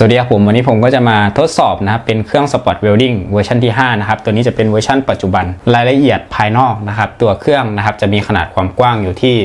สวัสดีครับผมวันนี้ผมก็จะมาทดสอบนะครับเป็นเครื่องสปอร์ตเวลดิ้งเวอร์ชันที่5นะครับตัวนี้จะเป็นเวอร์ชันปัจจุบันรายละเอียดภายนอกนะครับตัวเครื่องนะครับจะมีขนาดความกว้างอยู่ที่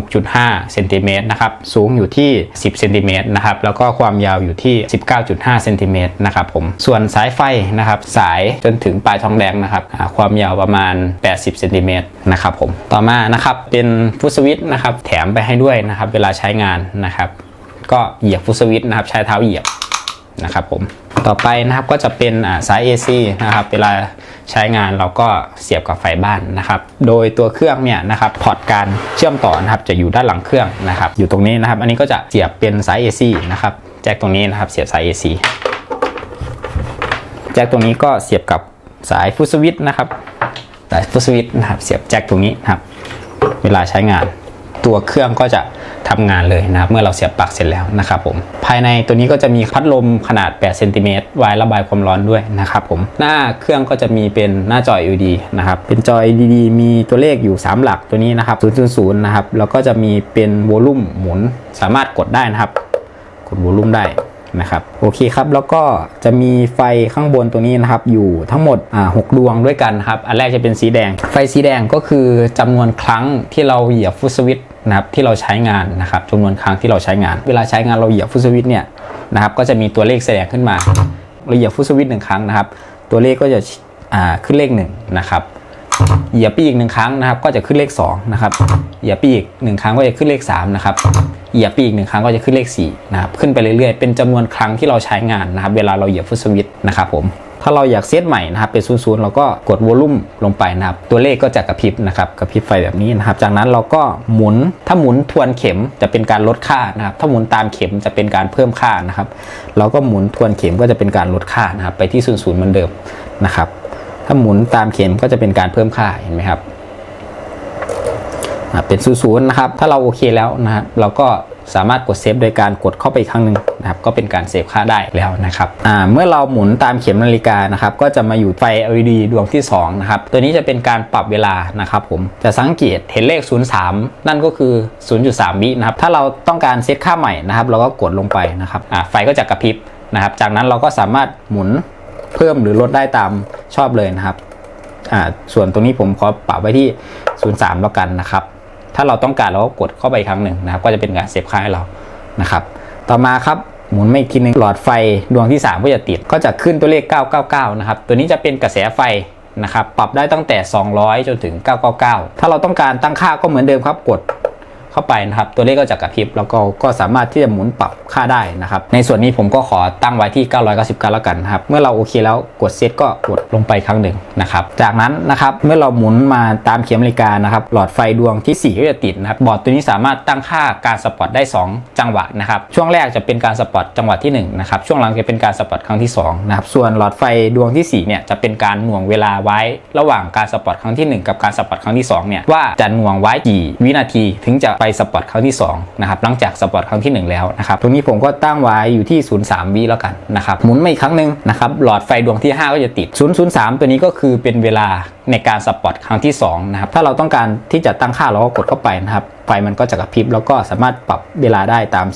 16.5เซนติเมตรนะครับสูงอยู่ที่ 10เซนติเมตรนะครับแล้วก็ความยาวอยู่ที่ 19.5เซนติเมตรนะครับผมส่วนสายไฟนะครับสายจนถึงปลายทองแดงนะครับความยาวประมาณ 80เซนติเมตรนะครับผมต่อมานะครับเป็นฟุตสวิตนะครับแถมไปให้ด้วยนะครับเวลาใช้งานนะครับก็เหยียบฟุตสวิตนะครับใช้เท้าเหยียบ นะครับผมต่อไปนะครับก็จะเป็นอ่าสาย AC นะครับเวลาใช้งานเราก็เสียบกับไฟบ้านนะครับโดยตัวเครื่องเนี่ยนะครับพอร์ตการเชื่อมต่อนะครับจะอยู่ด้านหลังเครื่องนะครับอยู่ตรงนี้นะครับอันนี้ก็จะเสียบเป็นสาย AC นะครับแจ็คตรงนี้นะครับเสียบสาย AC แจ็คตรงนี้ก็เสียบกับสายฟุตสวิตช์นะครับสายฟุตสวิตช์นะครับเสียบแจ็คตรงนี้นะครับเวลาใช้งาน ตัวเครื่องก็จะทำงานเลยนะครับเมื่อเราเสียบปลั๊กเสร็จแล้วนะครับผมภายในตัวนี้ก็จะมีพัดลมขนาด8เซนติเมตรไว้ระบายความร้อนด้วยนะครับผมหน้าเครื่องก็จะมีเป็นหน้าจอ LED นะครับเป็นจอ LED มีตัวเลขอยู่ 3 หลักตัวนี้นะครับ000นะครับแล้วก็จะมีเป็นโวลูมหมุนสามารถกดได้นะครับ กดโวลูมได้นะครับโอเคครับแล้วก็จะมีไฟข้างบนตัวนี้นะครับอยู่ทั้งหมดหกดวงด้วยกันครับอันแรกจะเป็นสีแดง ไฟสีแดงก็คือจำนวนครั้งที่เราเหยียบฟุตสวิต นะครับที่เราใช้งานนะครับจำนวนครั้งที่เราใช้งาน เวลาใช้งานเราเหยียบฟุตสวิตเนี่ยนะครับก็จะมีตัวเลขแสดงขึ้นมาเราเหยียบฟุตสวิตหนึ่งครั้งนะครับ ตัวเลขก็จะขึ้นเลขหนึ่งนะครับเหยียบไปอีกหนึ่งครั้งนะครับ ก็จะขึ้นเลข2นะครับเหยียบไปอีกหนึ่งครั้งก็จะขึ้นเลข3นะครับเหยียบไปอีกหนึ่งครั้งก็จะขึ้นเลข4นะครับขึ้นไปเรื่อยๆ เป็นจำนวนครั้งที่เราใช้งานนะครับ เวลาเราเหยียบฟุตสวิตนะครับผม ถ้าเราอยากเซตใหม่นะครับเป็นศูนย์เราก็กดวอลลุ่มลงไปนะครับ ตัวเลขก็จะกระพริบนะครับกระพริบไฟแบบนี้นะครับ จากนั้นเราก็หมุนถ้าหมุนทวนเข็มจะเป็นการลดค่านะครับ ถ้าหมุนตามเข็มจะเป็นการเพิ่มค่านะครับ เราก็หมุนทวนเข็มก็จะเป็นการลดค่านะครับ ไปที่ศูนย์ศูนย์เหมือนเดิมนะครับ ถ้าหมุนตามเข็มก็จะเป็นการเพิ่มค่าเห็นไหมครับเป็นศูนย์นะครับ ถ้าเราโอเคแล้วนะครับเราก็ สามารถกดเซฟโดยการกดเข้าไปอีกครั้งหนึ่งนะครับก็เป็นการเซฟค่าได้แล้วนะครับอ่าเมื่อเราหมุนตามเข็มนาฬิกานะครับก็จะมาอยู่ไฟ LED ดวงที่2นะครับตัวนี้จะเป็นการปรับเวลานะครับผมจะสังเกตเห็นเลข 03 นั่นก็คือ 0.3 วินะครับถ้าเราต้องการเซตค่าใหม่นะครับเราก็กดลงไปนะครับอ่าไฟก็จะกระพริบนะครับ จากนั้นเราก็สามารถหมุนเพิ่มหรือลดได้ตามชอบเลยนะครับอ่าส่วนตรงนี้ผมขอปรับไว้ที่ 03 แล้วกันนะครับ ถ้าเราต้องการเราก็กดเข้าไปครั้งหนึ่งนะครับ ก็จะเป็นการเซฟค่าให้เรานะครับ ต่อมาครับหมุนไม่กทีหนึงหลอดไฟดวงที่ 3 ก็จะติดก็จะขึ้นตัวเลข 999 นะครับ ตัวนี้จะเป็นกระแสไฟนะครับ ปรับได้ตั้งแต่ 200 จนถึง 999 ถ้าเราต้องการตั้งค่าก็เหมือนเดิมครับกด เข้าไปนะครับ ตัวเลขก็จะกระพริบแล้วก็ก็สามารถที่จะหมุนปรับค่าได้นะครับ ในส่วนนี้ผมก็ขอตั้งไว้ที่ 999 แล้วกันนะครับ เมื่อเราโอเคแล้วกดเซตก็กดลงไปครั้งหนึ่งนะครับ จากนั้นนะครับเมื่อเราหมุนมาตามเข็มนาฬิกานะครับ หลอดไฟดวงทีสี่4 ก็จะติดนะครับ บอร์ดตัวนี้สามารถตั้งค่าการสปอตได้ 2 จังหวะนะครับ ช่วงแรกจะเป็นการสปอตจังหวะที่1นะครับ ช่วงหลังจะเป็นการสปอตครั้งที่2นะครับ ส่วนหลอดไฟดวงทีสี่4เนี่ยจะเป็นการหน่วงเวลาไว้ ระหว่างการสปอตครั้งที่ 1 กับการสปอตครั้งที่2เนี่ยว่าจะหน่วงไว้กี่วินาทีถึงจะไปสปอตครั้งที่2นะครับหลังจากสปอตครั้งที่ 1 แล้วนะครับตรงนี้ผมก็ตั้งไว้อยู่ที่ 03วิแล้วกันนะครับหมุนมาอีกครั้งหนึ่งนะครับหลอดไฟดวงที่ 5 ก็จะติด 003 ตัวนี้ก็คือเป็นเวลาในการสปอตครั้งที่2นะครับถ้าเราต้องการที่จะตั้งค่าเราก็กดเข้าไปนะครับไฟมันก็จะกระพริบแล้วก็สามารถปรับเวลาได้ตาม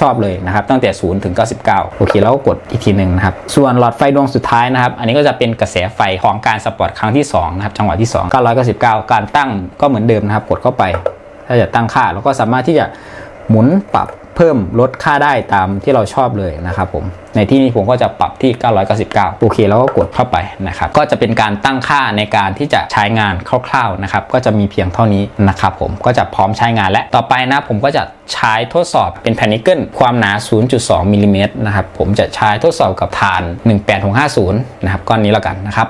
ชอบเลยนะครับตั้งแต่ 0 ถึง 99 โอเคแล้วก็กดอีกทีหนึ่งนะครับ ส่วนหลอดไฟดวงสุดท้ายนะครับ อันนี้ก็จะเป็นกระแสไฟของการสปอร์ตครั้งที่2นะครับจังหวะที่ 2 999 การตั้งก็เหมือนเดิมนะครับ กดเข้าไป ถ้าจะตั้งค่าเราก็สามารถที่จะหมุนปรับเพิ่มลดค่าได้ตามที่เราชอบเลยนะครับผม ในที่นี้ผมก็จะปรับที่ 999 โอเค แล้วก็กดเข้าไปนะครับ ก็จะเป็นการตั้งค่าในการที่จะใช้งานคร่าวๆนะครับ ก็จะมีเพียงเท่านี้นะครับผม ก็จะพร้อมใช้งานและต่อไปนะผมก็จะใช้ทดสอบเป็นแผ่นนิกเกิลความหนา 0.2มิลลิเมตรนะครับ ผมจะใช้ทดสอบกับฐาน 18650 นะครับก้อนนี้แล้วกันนะครับ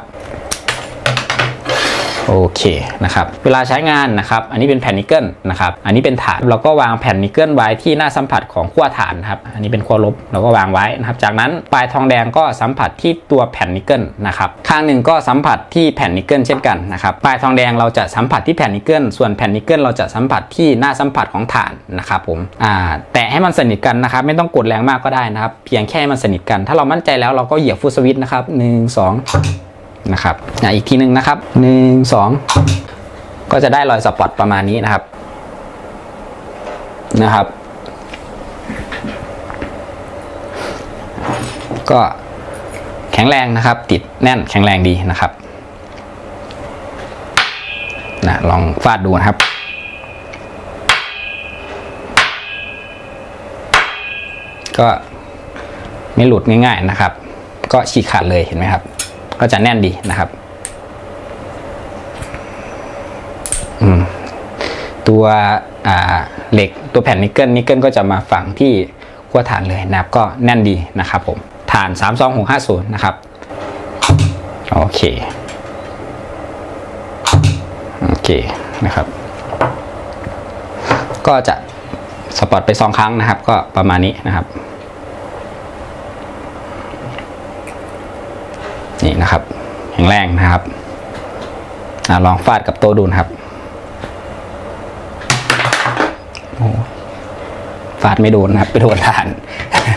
โอเคนะครับเวลาใช้งานนะครับอันนี้เป็นแผ่นนิกเกิลนะครับอันนี้เป็นฐานเราก็วางแผ่นนิกเกิลไว้ที่หน้าสัมผัสของขั้วฐานครับอันนี้เป็นขั้วลบเราก็วางไว้นะครับจากนั้นปลายทองแดงก็สัมผัสที่ตัวแผ่นนิกเกิลนะครับข้างหนึ่งก็สัมผัสที่แผ่นนิกเกิลเช่นกันนะครับปลายทองแดงเราจะสัมผัสที่แผ่นนิกเกิลส่วนแผ่นนิกเกิลเราจะสัมผัสที่หน้าสัมผัสของฐานนะครับผมอ่าแตะให้มันสนิทกันนะครับไม่ต้องกดแรงมากก็ได้นะครับเพียงแค่ให้มันสนิทกัน ถ้าเรามั่นใจแล้วเราก็เหยียบฟุตสวิตช์นะครับหนึ่งสอง นะครับอ,อีกทีหนึ่งนะครับหนึ่งสองก็จะได้รอยสปอตประมาณนี้นะครับนะครับ ก็แข็งแรงนะครับ ติดแน่นแข็งแรงดีนะครับนะลองฟาดดูนะครับก็ไม่หลุดง่ายๆนะครับ ก็ฉีกขาดเลยเห็นไหมครับ ก็จะแน่นดีนะครับตัวเหล็กตัวแผ่นนิกเกิลนิกเกิลก็จะมาฝังที่ขั้วฐานเลยนะครับก็แน่นดีนะครับผมฐาน 32650 นะครับ โอเค โอเคนะครับ ก็จะสปอตไปสองครั้งนะครับ ก็ประมาณนี้นะครับ นะครับแข็งแรงนะครับอลองฟาดกับโต๊ะดูนะครับฟาดไม่โดนนะครับไปโดนฐาน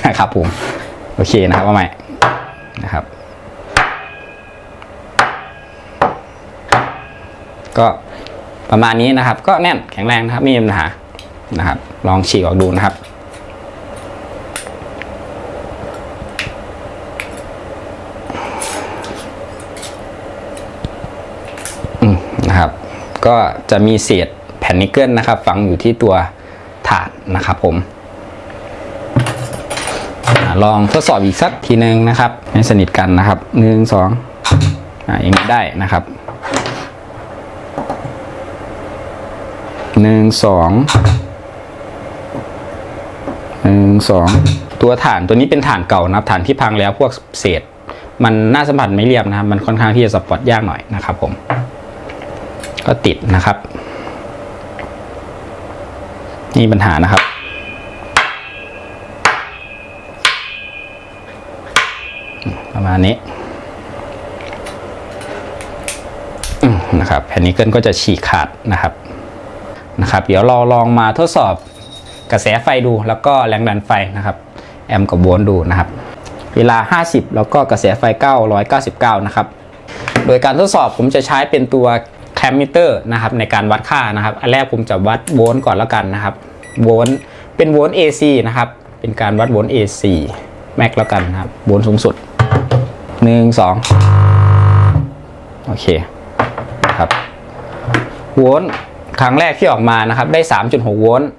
นะครับผมโอเคนะครับว่าใหม่นะครับ ก็ประมาณนี้นะครับ ก็แน่นแข็งแรงนะครับไม่มีปัญหานะครับ ลองฉีกออกดูนะครับ อืมนะครับ ก็จะมีเศษแผ่นนิกเกิลนะครับ ฝังอยู่ที่ตัวถาดนะครับผมลองทดสอบอีกสักทีหนึ่งนะครับ ให้สนิทกันนะครับหนึ่งสองอ่าอย่างนี้ได้นะครับหนึ่งสองหนึ่งสองตัวฐานตัวนี้เป็นฐานเก่านะครับฐานที่พังแล้วพวกเศษ มันน่าสัมผัสไม่เรียบนะครับ มันค่อนข้างที่จะสปอร์ตยากหน่อยนะครับผม ก็ติดนะครับ นี่ปัญหานะครับ ประมาณนี้นะครับแผ่นนี้เกิลก็จะฉีกขาดนะครับนะครับ เดี๋ยวเราลองมาทดสอบกระแสไฟดูแล้วก็แรงดันไฟนะครับแอมป์กับโวลต์ดูนะครับ เวลา 50 แล้วก็กระแสไฟ 999 นะครับ โดยการทดสอบผมจะใช้เป็นตัว มมิเตอร์นะครับในการวัดค่านะครับอันแรกผมจะวัดโวลต์ก่อนแล้วกันนะครับโวลต์เป็นโวลต์ AC นะครับเป็นการวัดโวลต์ AC แม็กแล้วกันนะครับโวลต์สูงสุด 1 2 โอเคครับโวลต์ครั้งแรกที่ออกมานะครับได้ 3.6 โวลต์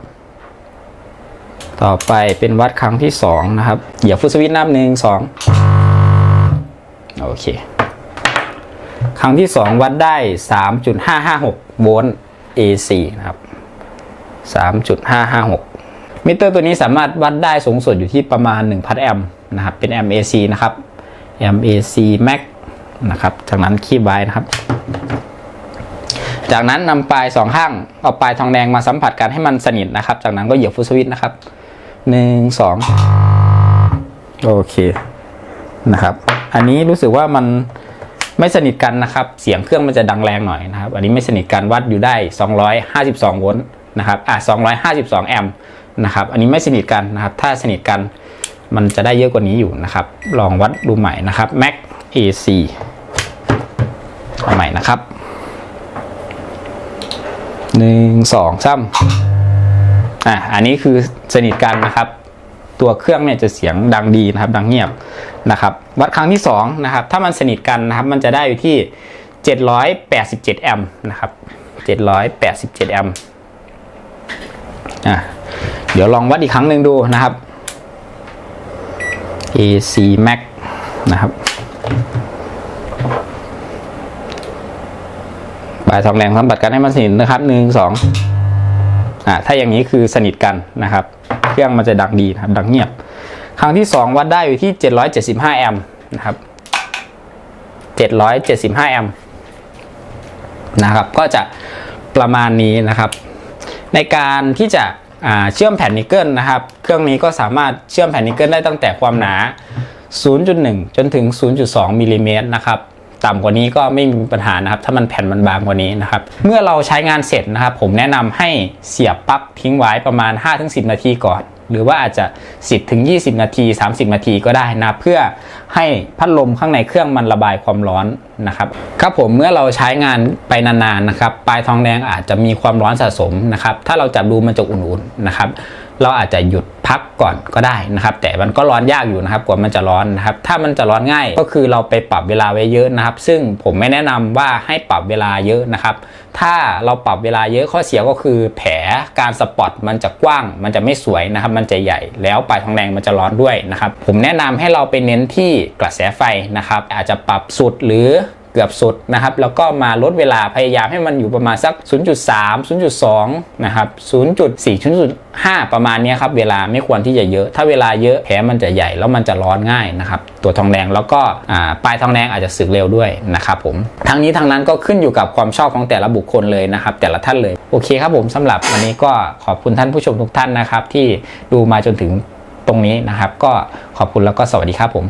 ต่อไปเป็นวัดครั้งที่ 2 นะครับเดี๋ยวฟุตสวิตช์นับหนึ่งสองโอเค ครั้งที่ 2 วัดได้ 3.556 โวลต์ AC นะครับ 3.556 มิเตอร์ตัวนี้สามารถวัดได้สูงสุดอยู่ที่ประมาณ 1,000 แอมป์นะครับ เป็นแอมป์ AC นะครับ แอมป์ AC max นะครับ จากนั้นคีบไว้นะครับ จากนั้นนำปลายสองข้างเอาปลายทองแดงมาสัมผัสกันให้มันสนิทนะครับ จากนั้นก็เหยียบฟุตสวิตช์นะครับหนึ่งสองโอเคนะครับ อันนี้รู้สึกว่ามัน ไม่สนิทกันนะครับ เสียงเครื่องมันจะดังแรงหน่อยนะครับ อันนี้ไม่สนิทกันวัดอยู่ได้ 252 โวลต์นะครับอะ252 แอมป์นะครับ อันนี้ไม่สนิทกันนะครับ ถ้าสนิทกันมันจะได้เยอะกว่านี้อยู่นะครับ ลองวัดดูใหม่นะครับ Mac AC เอาใหม่นะครับหนึ่งสองสามอะอันนี้คือสนิทกันนะครับ ตัวเครื่องเนี่ยจะเสียงดังดีนะครับ ดังเงียบนะครับ วัดครั้งที่สองนะครับ ถ้ามันสนิทกันนะครับ มันจะได้อยู่ที่ 787 แอมป์นะครับ 787 แอมป์อะเดี๋ยวลองวัดอีกครั้งหนึ่งดูนะครับ AC Max นะครับปลายทองแดงสัมผัสกันให้มันสนิทนะครับหนึ่งสองอ่าถ้าอย่างนี้คือสนิทกันนะครับ เครื่องมันจะดังดีนะครับ ดังเงียบ ครั้งที่สองวัดได้อยู่ที่ 775 แอมป์นะครับ 775 แอมป์นะครับ ก็จะประมาณนี้นะครับ ในการที่จะเชื่อมแผ่นนิกเกิลนะครับ เครื่องนี้ก็สามารถเชื่อมแผ่นนิกเกิลได้ตั้งแต่ความหนา 0.1 จนถึง 0.2มิลลิเมตรนะครับ ต่ำกว่านี้ก็ไม่มีปัญหานะครับ ถ้ามันแผ่นมันบางกว่านี้นะครับ เมื่อเราใช้งานเสร็จนะครับ ผมแนะนำให้เสียบปลั๊กทิ้งไว้ประมาณ 5-10 นาทีก่อน หรือว่าอาจจะ 10-20 นาที 30 นาทีก็ได้นะเพื่อให้พัดลมข้างในเครื่องมันระบายความร้อนนะครับครับผมเมื่อเราใช้งานไปนานๆนะครับปลายทองแดงอาจจะมีความร้อนสะสมนะครับ ถ้าเราจับดูมันจะอุ่นๆนะครับ เราอาจจะหยุดพักก่อนก็ได้นะครับ แต่มันก็ร้อนยากอยู่นะครับกว่ามันจะร้อนนะครับ ถ้ามันจะร้อนง่ายก็คือเราไปปรับเวลาไว้เยอะนะครับ ซึ่งผมไม่แนะนำว่าให้ปรับเวลาเยอะนะครับ ถ้าเราปรับเวลาเยอะข้อเสียก็คือ แผลการสปอตมันจะกว้าง มันจะไม่สวยนะครับ มันจะใหญ่แล้วปลายทองแดงมันจะร้อนด้วยนะครับ ผมแนะนำให้เราไปเน้นที่กระแสไฟนะครับ อาจจะปรับสุดหรือ เกือบสุดนะครับ แล้วก็มาลดเวลาพยายามให้มันอยู่ประมาณสัก 0.3 0.2 นะครับ 0.4 0.5 ประมาณนี้ครับ เวลาไม่ควรที่จะเยอะ ถ้าเวลาเยอะแผลมันจะใหญ่แล้วมันจะร้อนง่ายนะครับ ตัวทองแดงแล้วก็ปลายทองแดงอาจจะสึกเร็วด้วยนะครับผม ทั้งนี้ทั้งนั้นก็ขึ้นอยู่กับความชอบของแต่ละบุคคลเลยนะครับ แต่ละท่านเลย โอเคครับผมสำหรับวันนี้ก็ขอบคุณท่านผู้ชมทุกท่านนะครับ ที่ดูมาจนถึงตรงนี้นะครับ ก็ขอบคุณแล้วก็สวัสดีครับผม